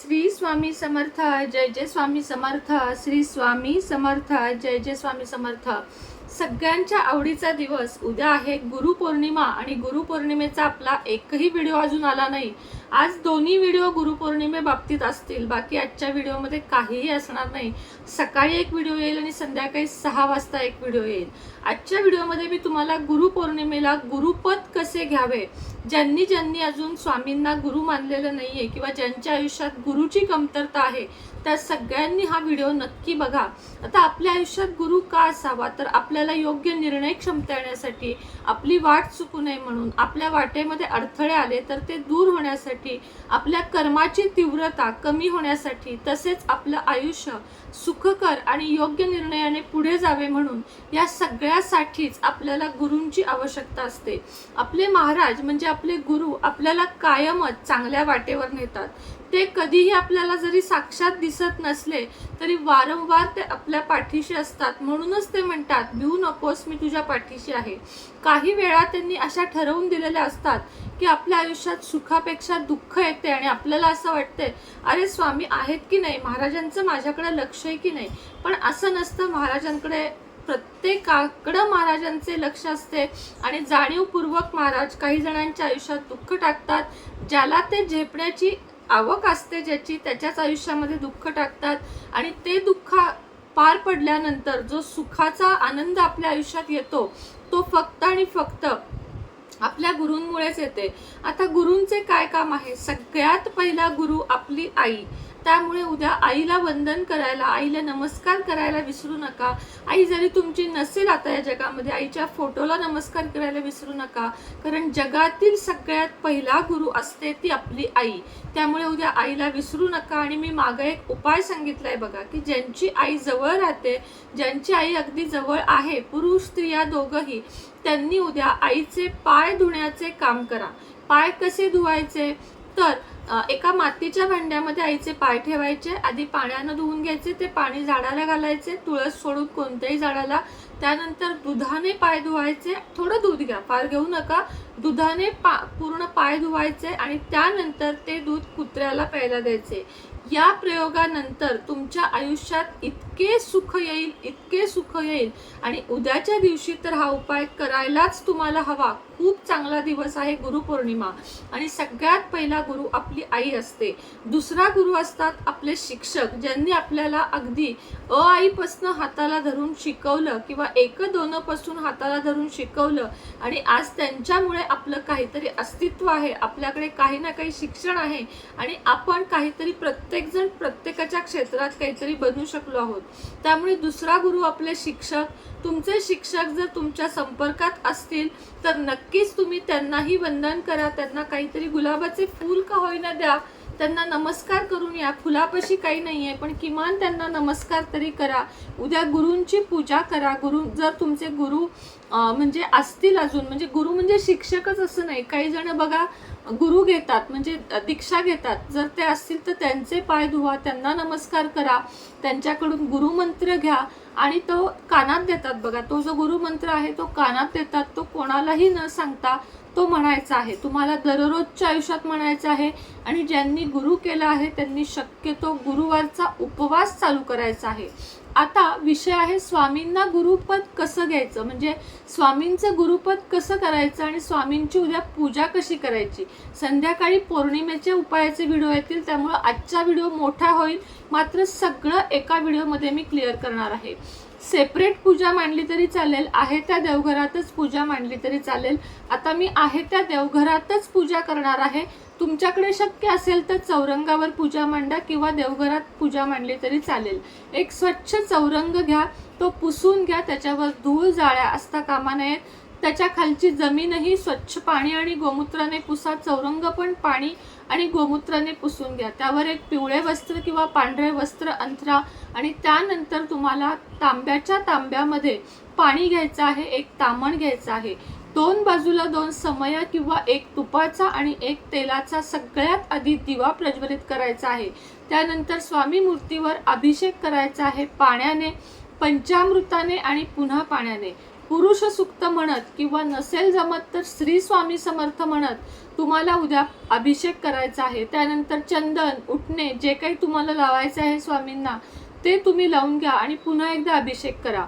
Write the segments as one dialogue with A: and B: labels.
A: श्री स्वामी समर्थ जय जय स्वामी समर्थ श्री स्वामी समर्थ जय जय स्वामी समर्थ. सगळ्यांच्या आवडीचा दिवस उद्या आहे गुरुपौर्णिमा आणि गुरुपौर्णिमेचा आपला एकही व्हिडिओ अजून आला नाही. आज दोन्ही व्हिडिओ गुरुपौर्णिमे बाबतीत असतील. बाकी आजच्या व्हिडिओमध्ये काहीही असणार नाही. सकाळी एक व्हिडिओ येईल आणि संध्याकाळी सहा वाजता एक व्हिडिओ येईल. आजच्या व्हिडिओमध्ये मी तुम्हाला गुरुपौर्णिमेला गुरुपद कसे घ्यावे ज्यांनी ज्यांनी अजून स्वामींना गुरु मानलेलं नाही आहे किंवा ज्यांच्या आयुष्यात गुरुची कमतरता आहे त्या सगळ्यांनी हा व्हिडिओ नक्की बघा. आता आपल्या आयुष्यात गुरु का असावा? तर आपल्याला योग्य निर्णय क्षमता येण्यासाठी आपली वाट चुकू नये म्हणून. आपल्या वाटेमध्ये अडथळे आले तर ते दूर होण्यासाठी आपल्या कर्माची तीव्रता कमी होण्यासाठी तसेच आपलं आयुष्य सुखकर आणि योग्य निर्णयाने पुढे जावे म्हणून या सगळ्यासाठीच आपल्याला गुरूंची आवश्यकता असते. आपले महाराज म्हणजे आपले गुरु आपल्याला कायमच चांगल्या वाटेवर नेतात. ते कधीही आपल्याला जरी साक्षात दिसत नसले तरी वारंवार ते आपल्या पाठीशी असतात. म्हणूनच ते म्हणतात भिऊ नकोस मी तुझ्या पाठीशी आहे. काही वेळा त्यांनी अशा ठरवून दिलेल्या असतात की आपल्या आयुष्यात सुखापेक्षा दुःख येते आणि आपल्याला असं वाटतंय अरे स्वामी आहेत की नाही? महाराजांचं माझ्याकडे लक्ष आहे की नाही? पण असं नसतं. महाराजांकडे प्रत्येकाकडं महाराजांचे लक्ष असते आणि जाणीवपूर्वक महाराज काही जणांच्या आयुष्यात दुःख टाकतात ज्याला ते झेपण्याची आवक असते ज्याची त्याच्याच आयुष्यामध्ये दुःख टाकतात आणि ते दुःख पार पडल्यानंतर जो सुखाचा आनंद आपल्या आयुष्यात येतो तो फक्त आणि फक्त आपल्या गुरूंमुळेच येते. आता गुरूंचे काय काम आहे? सगळ्यात पहिला गुरु आपली आई. त्यामुळे उद्या आईला वंदन करायला आईला नमस्कार करायला विसरू नका. आई जरी तुमची नसेल आता या जगामध्ये आईच्या फोटोला नमस्कार करायला विसरू नका. कारण जगातील सगळ्यात पहिला गुरु असते ती आपली आई. त्यामुळे उद्या आईला विसरू नका. आणि मी मागं एक उपाय सांगितलाय बघा की ज्यांची आई जवळ राहते ज्यांची आई अगदी जवळ आहे पुरुष स्त्रिया दोघंही त्यांनी उद्या आईचे पाय धुण्याचे काम करा. पाय कसे धुवायचे? तर एका मातीच्या भांड्यामध्ये आईचे पाय ठेवायचे आधी पाण्यानं धुवून घ्यायचे ते पाणी झाडाला घालायचे तुळस सोडून कोणत्याही झाडाला. त्यानंतर दुधाने पाय धुवायचे थोडं दूध घ्या फार घेऊ नका. दुधाने पा पूर्ण पाय धुवायचे आणि त्यानंतर ते दूध कुत्र्याला प्यायला द्यायचे. या प्रयोगानंतर तुमच्या आयुष्यात इतके सुख येईल इतके सुख येईल. आणि उद्याच्या दिवशी तर हा उपाय करायलाच तुम्हाला हवा. खूप चांगला दिवस आहे गुरुपौर्णिमा. आणि सगळ्यात पहिला गुरु आपली आई असते. दुसरा गुरु असतात आपले शिक्षक ज्यांनी आपल्याला अगदी अ आईपासनं हाताला धरून शिकवलं किंवा एक दोनपासून हाताला धरून शिकवलं. आणि आज त्यांच्यामुळे आपलं काहीतरी अस्तित्व आहे आपल्याकडे काही ना काही शिक्षण आहे आणि आपण काहीतरी प्रत्येकजण प्रत्येकाच्या क्षेत्रात काहीतरी बनू शकलो आहोत. त्यामुळे दुसरा गुरु आपले शिक्षक तुमचे शिक्षक जर तुमच्या संपर्कात असतील तर नक्की नक्कीच तुम्ही त्यांनाही वंदन करा त्यांना काहीतरी गुलाबाचे फूल का होईना द्या. त्यांना नमस्कार करून या. फुलापाशी काही नाही आहे पण किमान त्यांना नमस्कार तरी करा. उद्या गुरूंची पूजा करा. गुरु जर तुमचे गुरु म्हणजे असतील अजून म्हणजे गुरु म्हणजे शिक्षकच असं नाही. काही जण बघा गुरु घेतात म्हणजे दीक्षा घेतात. जर ते असतील तर त्यांचे पाय धुवा त्यांना नमस्कार करा त्यांच्याकडून गुरुमंत्र घ्या आणि तो कानात देतात. बघा तो जो गुरुमंत्र आहे तो कानात देतात तो कोणालाही न सांगता तो म्हणायचा आहे. तुम्हाला दररोजच्या आयुष्यात म्हणायचा आहे आणि ज्यांनी गुरु केला आहे त्यांनी शक्यतो गुरुवारचा उपवास चालू करायचा आहे. आता विषय आहे स्वामींना गुरुपद कसं घ्यायचं? म्हणजे स्वामींचं गुरुपद कसं करायचं आणि स्वामींची उद्या पूजा कशी करायची? संध्याकाळी पौर्णिमेचे उपायाचे व्हिडिओ येतील त्यामुळं आजचा व्हिडिओ मोठा होईल. मात्र सगळं एका व्हिडिओमध्ये मी क्लिअर करणार आहे. सेपरेट पूजा मांडली तरी चालेल आहे त्या देवघरातच पूजा मांडली तरी चालेल. आता मी आहे त्या देवघरातच पूजा करणार आहे. तुमच्याकडे शक्य असेल तर चौरंगावर पूजा मांडा किंवा देवघरात पूजा मांडली तरी चालेल. एक स्वच्छ चौरंग घ्या तो पुसून घ्या त्याच्यावर धूळ जाळ्या असता कामा नयेत त्याच्या खालची जमीनही स्वच्छ पाणी आणि गोमूत्राने पुसा चौरंग पण पाणी आणि गोमूत्राने पुसून घ्या. त्यावर एक पिवळे वस्त्र किंवा पांढरे वस्त्र अंथरा आणि त्यानंतर तुम्हाला तांब्याच्या तांब्यामध्ये पाणी घ्यायचं आहे एक तामण घ्यायचं आहे. दोन बाजूला दोन समया किंवा एक तुपाचा आणि एक तेलाचा सगळ्यात आधी दिवा प्रज्वलित करायचा आहे. त्यानंतर स्वामी मूर्तीवर अभिषेक करायचा आहे पाण्याने पंचामृताने आणि पुन्हा पाण्याने. पुरुष सुक्त म्हणत किंवा नसेल जमत तर श्री स्वामी समर्थ म्हणत तुम्हाला उद्या अभिषेक करायचा आहे. त्यानंतर चंदन उठणे जे काही तुम्हाला लावायचे आहे स्वामींना ते तुम्ही लावून घ्या आणि पुन्हा एकदा अभिषेक करा.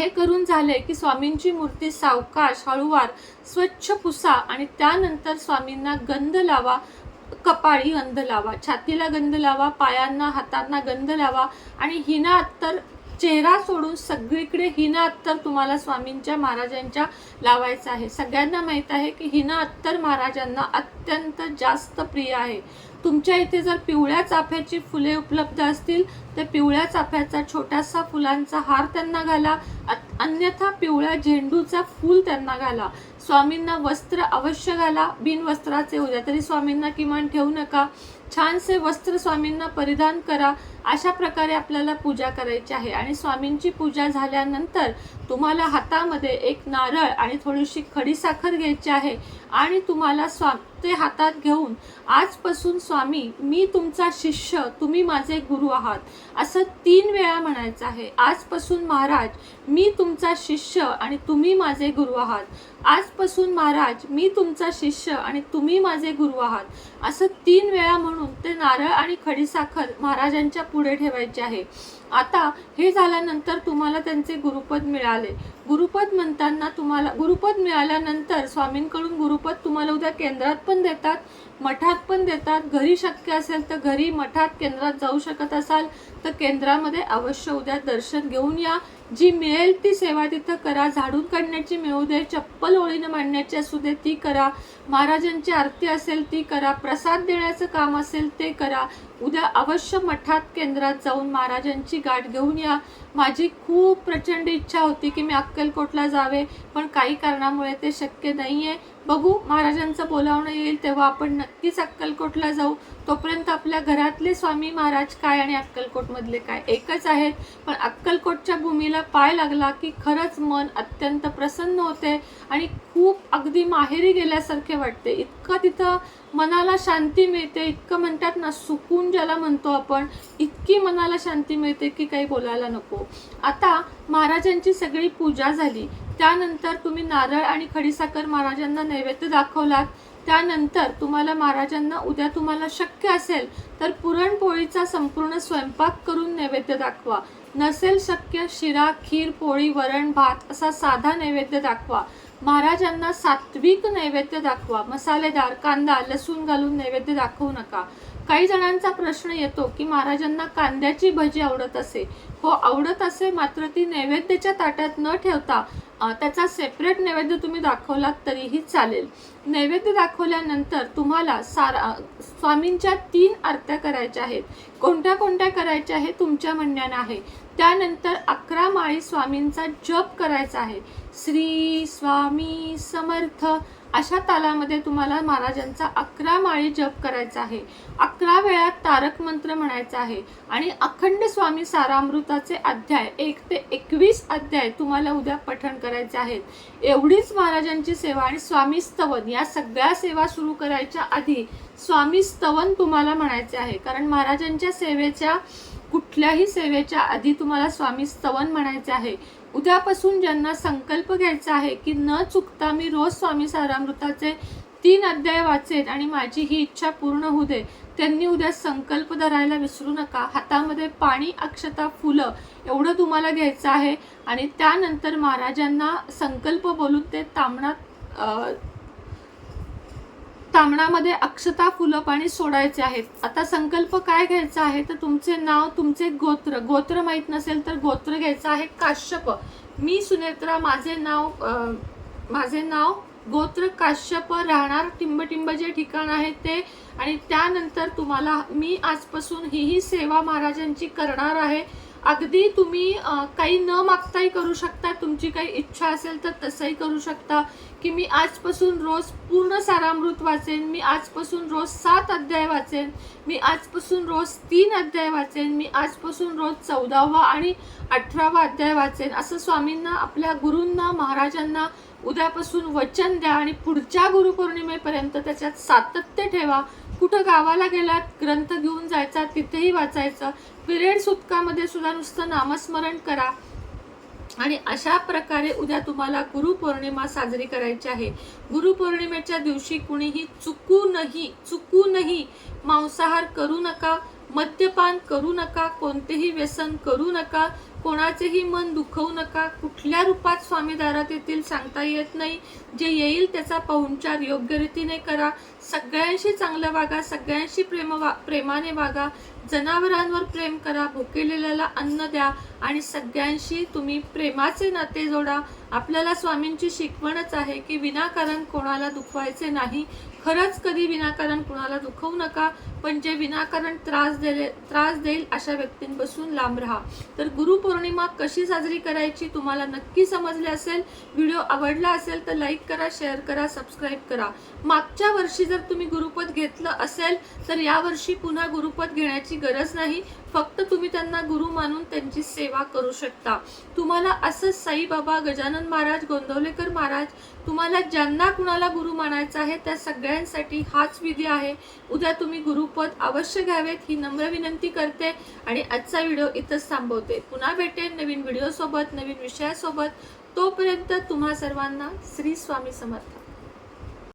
A: हे करून झाले की स्वामींची मूर्ती सावकाश हळूवार स्वच्छ पुसा आणि त्यानंतर स्वामींना गंध लावा कपाळी गंध लावा छातीला गंध लावा पायांना हातांना गंध लावा आणि हिना अत्तर चेहरा सोडून सगळीकडे हिना अत्तर तुम्हाला स्वामींच्या महाराजांच्या लावायचं आहे. सगळ्यांना माहीत आहे की हिना अत्तर महाराजांना अत्यंत जास्त प्रिय आहे. तुमच्या इथे जर पिवळ्या चाफ्याची फुले उपलब्ध असतील तर पिवळ्या चाफ्याचा छोटासा फुलांचा हार त्यांना घाला. अन्यथा पिवळ्या झेंडूचा फूल त्यांना घाला. स्वामींना वस्त्र अवश्य घाला. बिनवस्त्राचे उद्या तरी स्वामींना किमान ठेवू नका. छानसे वस्त्र स्वामींना परिधान करा. अशा प्रकारे आपल्याला पूजा करायची आहे. आणि स्वामींची पूजा झाल्यानंतर तुम्हाला हातामध्ये एक नारळ आणि थोडीशी खडीसाखर घ्यायची आहे. आणि तुम्हाला स्वा ते हातात घेऊन आजपासून स्वामी मी तुमचा शिष्य तुम्ही माझे गुरु आहात. असं तीन वेळा म्हणायचं आहे. आजपासून महाराज मी तुम तुमचा शिष्य आणि तुम्ही माझे गुरु आहात. आजपासून महाराज मी तुमचा शिष्य आणि तुम्ही माझे गुरु आहात. असं तीन वेळा म्हणून ते नारळ आणि खडीसाखर महाराजांच्या पुढे ठेवायचे आहे. आता हे झाल्यानंतर तुम्हाला त्यांचे गुरुपद मिळाले. गुरुपद म्हणताना तुम्हाला गुरुपद मिळाल्यानंतर स्वामींकडून गुरुपद तुम्हाला उद्या केंद्रात पण देतात. मठात पण देतात. घरी शक्य असेल तर घरी मठात केंद्रात जाऊ शकत असाल तर केंद्रामध्ये अवश्य उद्या दर्शन घेऊन या. जी मिळेल ती सेवा तिथं करा. झाडून काढण्याची मिळू दे. चप्पल ओळीनं मांडण्याची असू दे ती करा. महाराजांची आरती असेल ती करा. प्रसाद देण्याचं काम असेल ते करा. उद्या अवश्य मठात केंद्रात जाऊन महाराजांची गाठ घेऊन या. माझी खूप प्रचंड इच्छा होती की मी अक्कलकोटला जावे पण काही कारणामुळे ते शक्य नाही आहे बघू महाराजांचं बोलावणं येईल तेव्हा आपण नक्कीच अक्कलकोटला जाऊ. तोपर्यंत आपल्या घरातले स्वामी महाराज काय आणि अक्कलकोटमधले काय? एकच आहेत. पण अक्कलकोटच्या भूमीला पाय लागला की खरंच मन अत्यंत प्रसन्न होते आणि खूप अगदी माहेरी गेल्यासारखे वाटते. इतकं तिथं मनाला शांती मिळते. इतकं म्हणतात ना सुकून ज्याला म्हणतो आपण इतकी मनाला शांती मिळते की काही बोलायला नको. आता महाराजांची सगळी पूजा झाली. त्यानंतर तुम्ही नारळ आणि खडीसाखर महाराजांना नैवेद्य दाखवलात. त्यानंतर तुम्हाला महाराजांना उद्या तुम्हाला शक्य असेल तर पुरणपोळीचा संपूर्ण स्वयंपाक करून नैवेद्य दाखवा. नसेल शक्य शिरा खीर पोळी वरण भात असा साधा नैवेद्य दाखवा. महाराजांना सात्विक नैवेद्य दाखवा. मसालेदार कांदा लसूण घालून नैवेद्य दाखवू नका. काही जणांचा प्रश्न येतो की महाराजांना कांद्याची भजी आवडत असे. हो आवडत असे मात्र ती नैवेद्याच्या ताटात न ठेवता त्याचा सेपरेट नैवेद्य तुम्ही दाखवलात तरीही चालेल. नैवेद्य दाखवल्यानंतर तुम्हाला सारा स्वामींच्या तीन आरत्या करायच्या आहेत. कोणत्या कोणत्या करायच्या आहे तुमच्या म्हणण्यानं आहे. त्यानंतर अकरा माळी स्वामींचा जप करायचा आहे. श्री स्वामी समर्थ अशा तालामध्ये तुम्हाला महाराजांचा अकरा माळी जप करायचा आहे. अकरा वेळा तारक मंत्र म्हणायचा आहे. आणि अखंड स्वामी सारामृताचे अध्याय एक ते एकवीस अध्याय तुम्हाला उद्या पठण करायचे आहेत. एवढीच महाराजांची सेवा आणि स्वामी स्तवन या सगळ्या सेवा सुरू करायच्या आधी स्वामी स्तवन तुम्हाला म्हणायचे आहे. कारण महाराजांच्या सेवेच्या कुठल्याही सेवेच्या आधी तुम्हाला स्वामी स्तवन म्हणायचे आहे. उद्यापासून ज्यांना संकल्प घ्यायचा आहे की न चुकता मी रोज स्वामी सारामृताचे तीन अध्याय वाचेन आणि माझी ही इच्छा पूर्ण होऊ दे त्यांनी उद्या संकल्प धरायला विसरू नका. हातामध्ये पाणी अक्षता फुलं एवढं तुम्हाला घ्यायचं आहे आणि त्यानंतर महाराजांना संकल्प बोलून ते तांबणात तांबणामध्ये तामणामध्ये अक्षता फुलं पाणी सोडायचे आहेत. आता संकल्प काय घ्यायचा आहे? तर तुमचे नाव तुमचे गोत्र. गोत्र माहीत नसेल तर गोत्र घ्यायचं आहे काश्यप. मी सुनेत्रा माझे नाव माझे नाव गोत्र काश्यप राहणार टिंबटिंब जे ठिकाण आहे ते. आणि त्यानंतर तुम्हाला मी आजपासून ही ही सेवा महाराजांची करणार आहे. अगदी तुम्ही काही न मागताही करू शकता. तुमची काही इच्छा असेल तर तसंही करू शकता. की मी आजपासून रोज पूर्ण सारामृत वाचेन मी आजपासून रोज सात अध्याय वाचेन मी आजपासून रोज तीन अध्याय वाचेन मी आजपासून रोज चौदावा आणि अठरावा अध्याय वाचेन. असं स्वामींना आपल्या गुरूंना महाराजांना उद्यापासून वचन द्या आणि पुढच्या गुरुपौर्णिमेपर्यंत त्याच्यात सातत्य ठेवा. कुठं गावाला गेलात ग्रंथ घेऊन जायचा तिथेही वाचायचं. पिरियड सुतकामध्ये सुद्धा नुसतं नामस्मरण करा. आणि अशा प्रकारे उद्या तुम्हाला गुरुपौर्णिमा साजरी करायची आहे. गुरुपौर्णिमेच्या दिवशी कुणीही चुकूनही चुकूनही मांसाहार करू नका. मद्यपान करू नका कोणतेही व्यसन करू नका कोणाचेही मन दुखवू नका कुठल्या रूपात स्वामी दारात येतील सांगता येत नाही. जे येईल त्याचा पाहुणचार योग्य रीतीने करा. सगळ्यांशी चांगलं वागा सगळ्यांशी प्रेम वा प्रेमाने वागा. जनावरांवर प्रेम करा भुकेलेल्याला अन्न द्या आणि सगळ्यांशी तुम्ही प्रेमाचे नाते जोडा. आपल्याला स्वामींची शिकवणच आहे की विनाकारण कोणाला दुखवायचे नाही. खरंच कधी विनाकारण कुणाला दुखवू नका पण जे विनाकारण त्रास दे त्रास देईल अशा व्यक्तींपासून लांब राहा. तर गुरुपौर्णिमा कशी साजरी करायची तुम्हाला नक्की समजले असेल व्हिडिओ आवडला असेल तर लाईक करा शेअर करा सबस्क्राईब करा. मागच्या वर्षी जर तुम्ही गुरुपद घेतलं असेल तर यावर्षी पुन्हा गुरुपद घेण्याची गरज नाही. फक्त तुम्ही त्यांना गुरु मानून त्यांची सेवा करू शकता. तुम्हाला असं साईबाबा गजानन महाराज गोंदवलेकर महाराज तुम्हाला ज्यांना कुणाला गुरु मानायचा आहे त्या सगळ्यांसाठी हाच विधी आहे. उद्या तुम्ही गुरुपद अवश्य घ्यावेत ही नम्र विनंती करते आणि आजचा व्हिडिओ इथंच थांबवते. पुन्हा भेटेन नवीन व्हिडिओसोबत नवीन विषयासोबत. तोपर्यंत तुम्हा सर्वांना श्री स्वामी समर्थ.